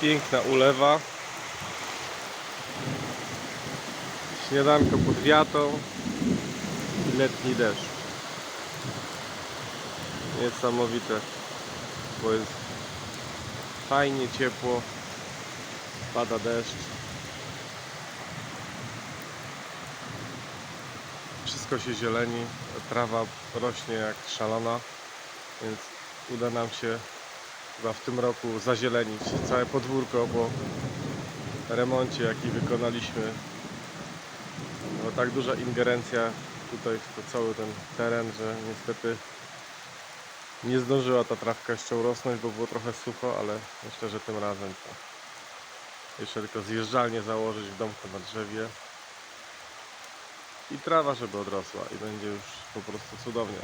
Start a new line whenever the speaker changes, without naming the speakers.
Piękna ulewa. Śniadanko pod wiatą i letni deszcz. Niesamowite, bo jest fajnie ciepło, pada deszcz. Wszystko się zieleni, trawa rośnie jak szalona, więc uda nam się chyba w tym roku zazielenić całe podwórko po remoncie jaki wykonaliśmy. No tak duża ingerencja tutaj w to cały ten teren, że niestety nie zdążyła ta trawka jeszcze urosnąć, bo było trochę sucho, ale myślę, że tym razem to jeszcze tylko zjeżdżalnię założyć w domku na drzewie i trawa, żeby odrosła i będzie już po prostu cudownie.